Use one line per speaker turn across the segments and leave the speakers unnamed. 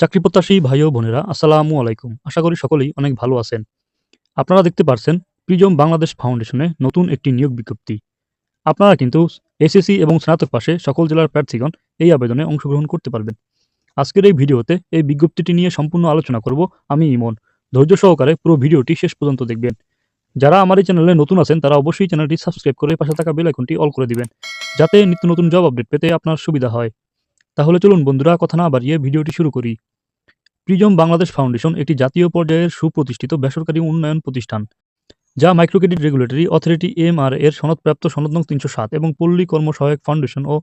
চাকরি প্রত্যাশী ভাই ও বোনেরা, আসসালামু আলাইকুম। আশা করি সকলেই অনেক ভালো আছেন। আপনারা দেখতে পারছেন প্রিজম বাংলাদেশ ফাউন্ডেশনে নতুন একটি নিয়োগ বিজ্ঞপ্তি। আপনারা কিন্তু এসএসসি এবং স্নাতক পাশে সকল জেলার প্রার্থীগণ এই আবেদনে অংশগ্রহণ করতে পারবেন। আজকের এই ভিডিওতে এই বিজ্ঞপ্তিটি নিয়ে সম্পূর্ণ আলোচনা করব আমি ইমন। ধৈর্য সহকারে পুরো ভিডিওটি শেষ পর্যন্ত দেখবেন। যারা আমার এই চ্যানেলে নতুন আছেন, তারা অবশ্যই চ্যানেলটি সাবস্ক্রাইব করে পাশে থাকা বেল আইকনটি অল করে দিবেন, যাতে নিত্য নতুন জব আপডেট পেতে আপনার সুবিধা হয়। তাহলে চলুন বন্ধুরা, কথা না বাড়িয়ে ভিডিওটি শুরু করি। প্রিজম বাংলাদেশ ফাউন্ডেশন একটি জাতীয় পর্যায়ের সুপ্রতিষ্ঠিত বেসরকারি উন্নয়ন প্রতিষ্ঠান, যা microcredit regulatory authority M R এর সনদপ্রাপ্ত সনদ নং তিনশো সাত এবং পল্লী কর্মসহায়ক ফাউন্ডেশন ও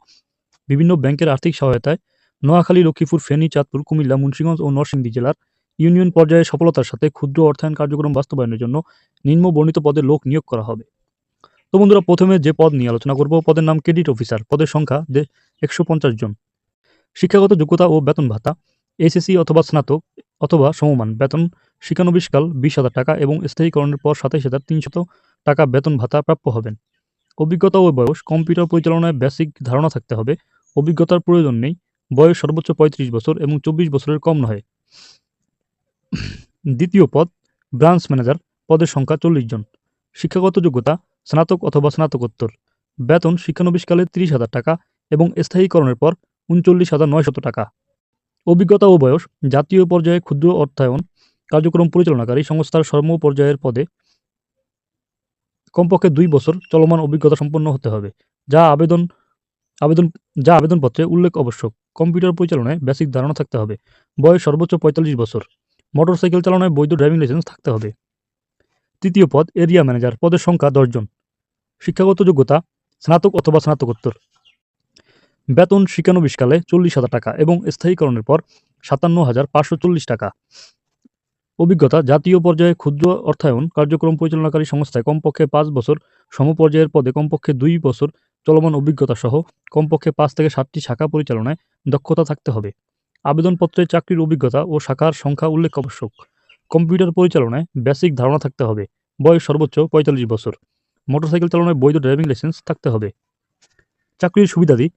বিভিন্ন ব্যাংকের আর্থিক সহায়তায় নোয়াখালী, লক্ষ্মীপুর, ফেনী, চাঁদপুর, কুমিল্লা, মুন্সিগঞ্জ ও নরসিংদী জেলার ইউনিয়ন পর্যায়ে সফলতার সাথে ক্ষুদ্র অর্থায়ন কার্যক্রম বাস্তবায়নের জন্য নিম্ন বর্ণিত পদে লোক নিয়োগ করা হবে। তো বন্ধুরা, প্রথমে যে পদ নিয়ে আলোচনা করব, পদের নাম ক্রেডিট অফিসার। পদের সংখ্যা একশো পঞ্চাশ জন। শিক্ষাগত যোগ্যতা ও বেতন ভাতা, এসএসসি অথবা স্নাতক অথবা সমমান, বেতন শিক্ষানবিশকাল বিশ হাজার টাকা এবং স্থায়ীকরণের পর সাতাইশ হাজার তিনশত টাকা বেতন ভাতা প্রাপ্য হবেন। অভিজ্ঞতা ও বয়স, কম্পিউটার পরিচালনায় বেসিক ধারণা থাকতে হবে। অভিজ্ঞতার প্রয়োজন নেই, বয়স সর্বোচ্চ পঁয়ত্রিশ বছর এবং চব্বিশ বছরের কম নয়। দ্বিতীয় পদ, ব্রাঞ্চ ম্যানেজার, পদের সংখ্যা চল্লিশ জন। শিক্ষাগত যোগ্যতা, স্নাতক অথবা স্নাতকোত্তর। বেতন শিক্ষানবিশকালে তিরিশ হাজার টাকা এবং স্থায়ীকরণের পর উনচল্লিশ হাজার নয়শত টাকা। অভিজ্ঞতা ও বয়স, জাতীয় পর্যায়ে ক্ষুদ্র অর্থায়ন, কার্যক্রম পরিচালনাকারী সংস্থার সর্ব পর্যায়ের পদে কমপক্ষে দুই বছর চলমান অভিজ্ঞতা সম্পন্ন হতে হবে, যা আবেদন আবেদন, যা আবেদনপত্রে উল্লেখ আবশ্যক। কম্পিউটার পরিচালনায় বেসিক ধারণা থাকতে হবে, বয়স সর্বোচ্চ পঁয়তাল্লিশ বছর, মোটরসাইকেল চালনায় বৈধ ড্রাইভিং লাইসেন্স থাকতে হবে। তৃতীয় পদ, এরিয়া ম্যানেজার, পদের সংখ্যা দশজন শিক্ষাগত যোগ্যতা স্নাতক অথবা স্নাতকোত্তর। বেতন শিক্ষানবিশকালে চল্লিশ হাজার টাকা এবং স্থায়ীকরণের পর সাতান্ন হাজার পাঁচশো চল্লিশ টাকা। অভিজ্ঞতা, জাতীয় পর্যায়ে ক্ষুদ্র অর্থায়ন কার্যক্রম পরিচালনাকারী সংস্থায় কমপক্ষে পাঁচ বছর, সমপর্যায়ের পদে কমপক্ষে দুই বছর চলমান অভিজ্ঞতা সহ কমপক্ষে পাঁচ থেকে সাতটি শাখা পরিচালনায় দক্ষতা থাকতে হবে। আবেদনপত্রে চাকরির অভিজ্ঞতা ও শাখার সংখ্যা উল্লেখ আবশ্যক কম্পিউটার পরিচালনায় বেসিক ধারণা থাকতে হবে। বয়স সর্বোচ্চ পঁয়তাল্লিশ বছর। মোটরসাইকেল চালনায় বৈধ ড্রাইভিং লাইসেন্স থাকতে হবে। চাকরির সুবিধাদি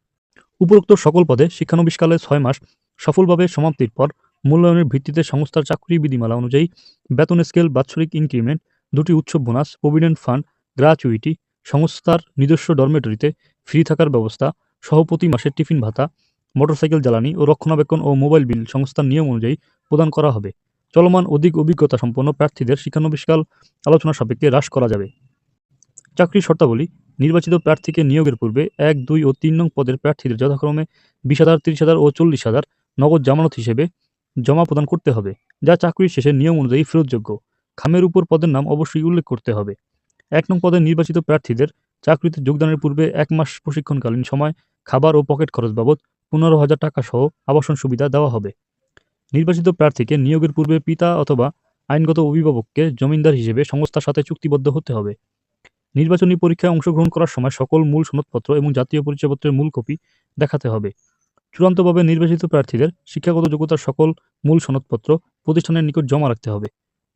উপরোক্ত সকল পদে শিক্ষানবিশকালে ছয় মাস সফলভাবে সমাপ্তির পর মূল্যায়নের ভিত্তিতে সংস্থার চাকরি বিধিমালা অনুযায়ী বেতন স্কেল, বাৎসরিক ইনক্রিমেন্ট, দুটি উৎসব বোনাস, প্রভিডেন্ট ফান্ড, গ্রাচুইটি, সংস্থার নিজস্ব ডরমেটরিতে ফ্রি থাকার ব্যবস্থা সহপতি মাসের টিফিন ভাতা, মোটরসাইকেল জ্বালানি ও রক্ষণাবেক্ষণ ও মোবাইল বিল সংস্থার নিয়ম অনুযায়ী প্রদান করা হবে। চলমান অধিক অভিজ্ঞতা সম্পন্ন প্রার্থীদের শিক্ষানবিষ্কাল আলোচনা সাপেক্ষে হ্রাস করা যাবে। চাকরির শর্তাবলী নির্বাচিত প্রার্থীকে নিয়োগের পূর্বে এক, দুই ও তিন নং পদের প্রার্থীদের যথাক্রমে বিশ হাজার, তিরিশ হাজার ও চল্লিশ হাজার নগদ জামানত হিসেবে জমা প্রদান করতে হবে, যা চাকরির শেষে নিয়ম অনুযায়ী ফেরতযোগ্য। খামের উপর পদের নাম অবশ্যই উল্লেখ করতে হবে। এক নং পদে নির্বাচিত প্রার্থীদের চাকরিতে যোগদানের পূর্বে এক মাস প্রশিক্ষণকালীন সময় খাবার ও পকেট খরচ বাবদ পনেরো হাজার টাকা সহ আবাসন সুবিধা দেওয়া হবে। নির্বাচিত প্রার্থীকে নিয়োগের পূর্বে পিতা অথবা আইনগত অভিভাবককে জমিনদার হিসেবে সংস্থার সাথে চুক্তিবদ্ধ হতে হবে। নির্বাচনী পরীক্ষায় অংশগ্রহণ করার সময় সকল মূল সনদপত্র এবং জাতীয় পরিচয়পত্রের মূল কপি দেখাতে হবে। চূড়ান্তভাবে নির্বাচিত প্রার্থীদের শিক্ষাগত যোগ্যতার সকল মূল সনদপত্র প্রতিষ্ঠানের নিকট জমা রাখতে হবে।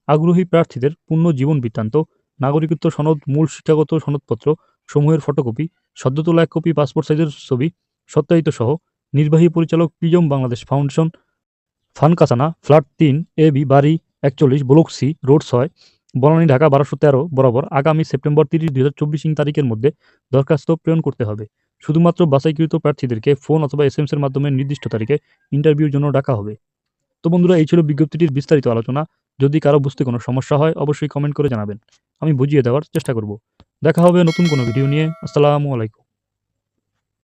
আগ্রহী প্রার্থীদের পূর্ণ জীবন বৃত্তান্ত, নাগরিকত্ব সনদ, মূল শিক্ষাগত সনদপত্র, সমূহের ফটোকপি সদ্য তোলা এক কপি, পাসপোর্ট সাইজের ছবি, সত্যায়িত সহ নির্বাহী পরিচালক প্রিজম বাংলাদেশ ফাউন্ডেশন ফানকাসানা ফ্ল্যাট তিন, এ বি, বাড়ি একচল্লিশ, ব্লক সি, রোড ছয় বনানী ঢাকা বারোশো তেরো বরাবর আগামী সেপ্টেম্বর তিরিশ দুই হাজার চব্বিশ তারিখের মধ্যে দরখাস্ত প্রেরণ করতে হবে। শুধুমাত্র বাছাইকৃত প্রার্থীদেরকে ফোন অথবা এস এর মাধ্যমে নির্দিষ্ট তারিখে ইন্টারভিউর জন্য ডাকা হবে। তো বন্ধুরা, এই ছিল বিজ্ঞপ্তিটির বিস্তারিত আলোচনা। যদি কারও বুঝতে কোনো সমস্যা হয়, অবশ্যই কমেন্ট করে জানাবেন। আমি বুঝিয়ে দেওয়ার চেষ্টা করব। দেখা হবে নতুন কোনো ভিডিও নিয়ে। আসসালামু আলাইকুম।